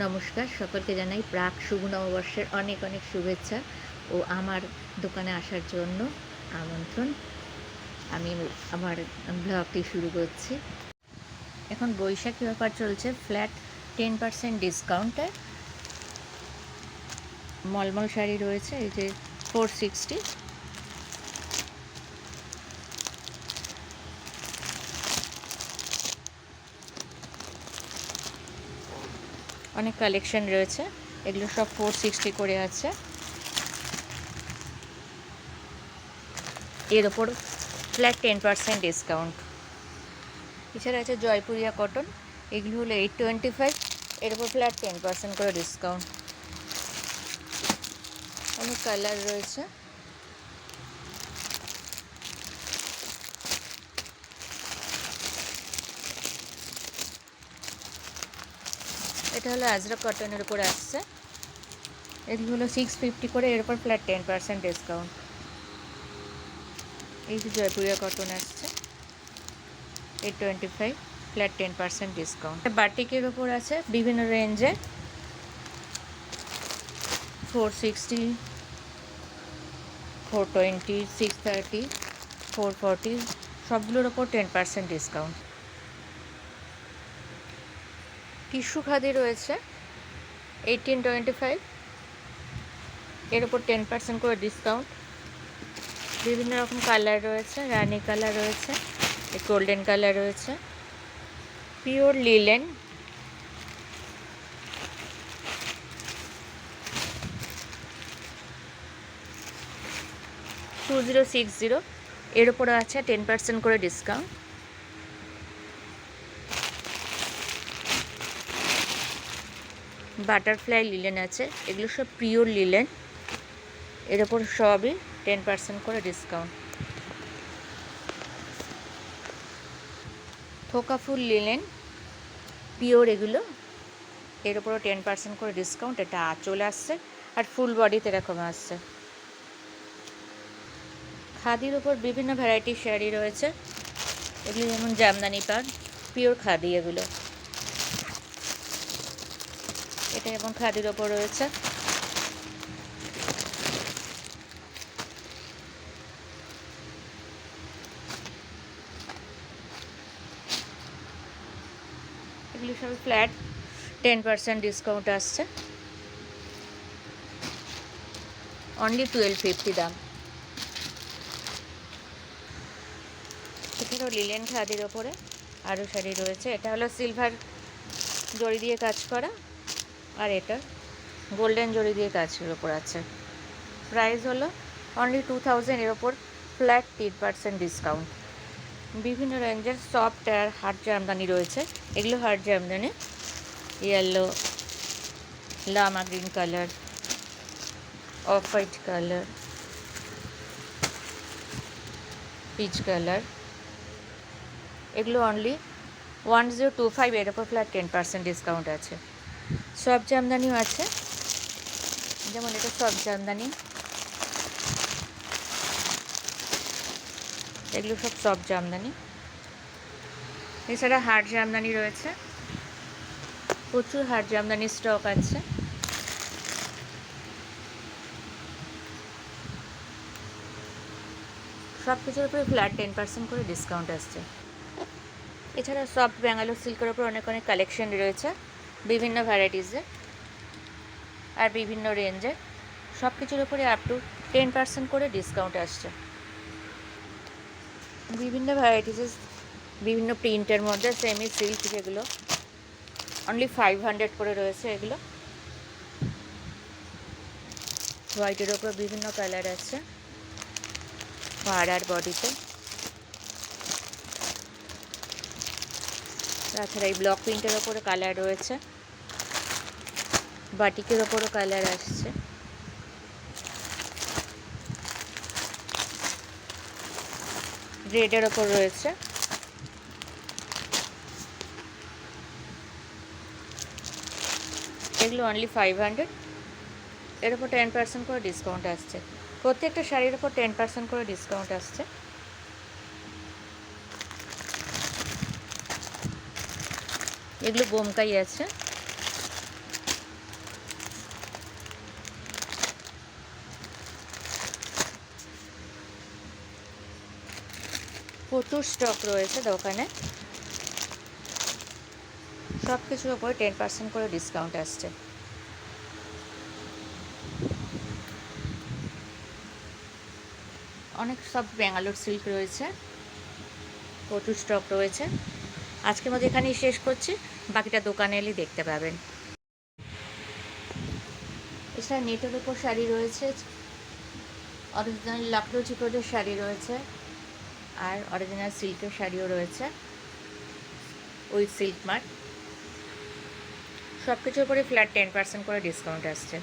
নমস্কার। সকলকে জানাই প্রাক শুভ নববর্ষের অনেক অনেক শুভেচ্ছা ও আমার দোকানে আসার জন্য আমন্ত্রণ। আমি আমার ব্লগটি শুরু করছি। এখন বৈশাখী ব্যাপার চলছে। ফ্ল্যাট টেন পার্সেন্ট ডিসকাউন্টে মলমল শাড়ি রয়েছে, এই যে ফোর সিক্সটি অনেক কালেকশন রয়েছে। এগুলো সব ফোর সিক্সটি করে আছে। এর ওপর ফ্ল্যাট টেন পার্সেন্ট ডিসকাউন্ট এছাড়া আছে জয়পুরিয়া কটন এগুলো হলো এইট টোয়েন্টি ফাইভ এর ওপর ফ্ল্যাট টেন পার্সেন্ট করে ডিসকাউন্ট অনেক কালার রয়েছে। এটা হলো আজরক কটনের উপরে আসছে। এগুলো সিক্স ফিফটি করে এর উপর ফ্ল্যাট টেন পার্সেন্ট ডিসকাউন্ট এই যে জয়পুরিয়া কটন আসছে eight twenty five flat ten percent discount বাটিকের ওপর আছে, বিভিন্ন রেঞ্জে four sixty four twenty six thirty four forty সবগুলোর ওপর ten percent discount tissue khadi রয়েছে এইটিন টোয়েন্টি ফাইভ এর ওপর টেন পার্সেন্ট করে ডিসকাউন্ট বিভিন্ন রকম কালার রয়েছে, রানি কালার রয়েছে গোল্ডেন কালার রয়েছে। Pure linen two zero six zero এর ওপরে আছে টেন পার্সেন্ট করে ডিসকাউন্ট বাটারফ্লাই লিলেন আছে, এগুলো সব পিওর লিলেন। এর ওপর সবই টেন পার্সেন্ট করে ডিসকাউন্ট থোকা ফুল লিলেন পিওর এগুলো, এর ওপরও টেন পার্সেন্ট করে ডিসকাউন্ট এটা আঁচল আসছে, আর ফুল বডিতে এরকম আসছে। খাদির ওপর বিভিন্ন ভ্যারাইটির শাড়ি রয়েছে, এগুলো যেমন জামদানি পান পিওর খাদি এগুলো। এটা এবং খাদির ওপর রয়েছে। এগুলি সব ফ্ল্যাট টেন পার্সেন্ট ডিসকাউন্ট আসছে। অনলি টুয়েলভ ফিফটি দাম। এছাড়াও লিলেন খাদির ওপরে আরও শাড়ি রয়েছে। এটা হলো সিলভার জড়ি দিয়ে কাজ করা। আর এটা? গোল্ডেন জড়ি দিয়ে কাজের ওপর আছে। প্রাইস হলো অনলি টু থাউজেন্ড এর ওপর ফ্ল্যাট তিন পার্সেন্ট ডিসকাউন্ট বিভিন্ন রেঞ্জের সফট আর হার্ড জামদানি রয়েছে, এগুলো hard jamdani yellow Lama green colour off white colour peach colour এগুলো only one zero two five এর ওপর ফ্ল্যাট টেন পার্সেন্ট ডিসকাউন্ট আছে। সব জামদানিও আছে। যেমন এটা সব জামদানি। এগুলো সব সব জামদানি। এছাড়া হাট জামদানি রয়েছে। প্রচুর হাট জামদানি স্টক আছে। সব কিছুর উপরে ফ্ল্যাট টেন পার্সেন্ট করে ডিসকাউন্ট আসছে। এছাড়া সফট ব্যাঙ্গালোর সিল্কের ওপর অনেক অনেক কালেকশন রয়েছে। বিভিন্ন ভ্যারাইটিসে আর বিভিন্ন রেঞ্জে সব কিছুর উপরে আপ টু টেন পার্সেন্ট করে ডিসকাউন্ট আসছে। বিভিন্ন ভ্যারাইটিসে বিভিন্ন প্রিন্টের মধ্যে সেমি সিল্ক যেগুলো অনলি ফাইভ হান্ড্রেড করে রয়েছে এগুলো। হোয়াইটের ওপর বিভিন্ন কালার আছে। পাড় আর বডিতে তাছাড়া এই ব্লক প্রিন্টের ওপরে কালার রয়েছে। বাটিকের ওপরও কালার আসছে। রেডের ওপর রয়েছে। এগুলো অনলি ফাইভ হান্ড্রেড এর ওপর টেন পার্সেন্ট করে ডিসকাউন্ট আসছে। প্রত্যেকটা শাড়ির ওপর টেন পার্সেন্ট করে ডিসকাউন্ট আসছে। এগুলো বোমকাই আছে। প্রচুর স্টক রয়েছে দোকানে। সব কিছুর ওপরে টেন পার্সেন্ট করে ডিসকাউন্ট আসছে। অনেক সব ব্যাঙ্গালোর সিল্ক রয়েছে। প্রচুর স্টক রয়েছে। আজকের মধ্যে এখানেই শেষ করছি। বাকিটা দোকানে এলে দেখতে পাবেন। এছাড়া নেটের উপর শাড়ি রয়েছে। অরিজিনাল লাকড়ো চিকোদের শাড়ি রয়েছে। আর অরিজিনাল সিল্কের শাড়িও রয়েছে উইথ সিল্ক মার্ক সব কিছুর উপরে ফ্ল্যাট টেন পার্সেন্ট করে ডিসকাউন্ট আসছে।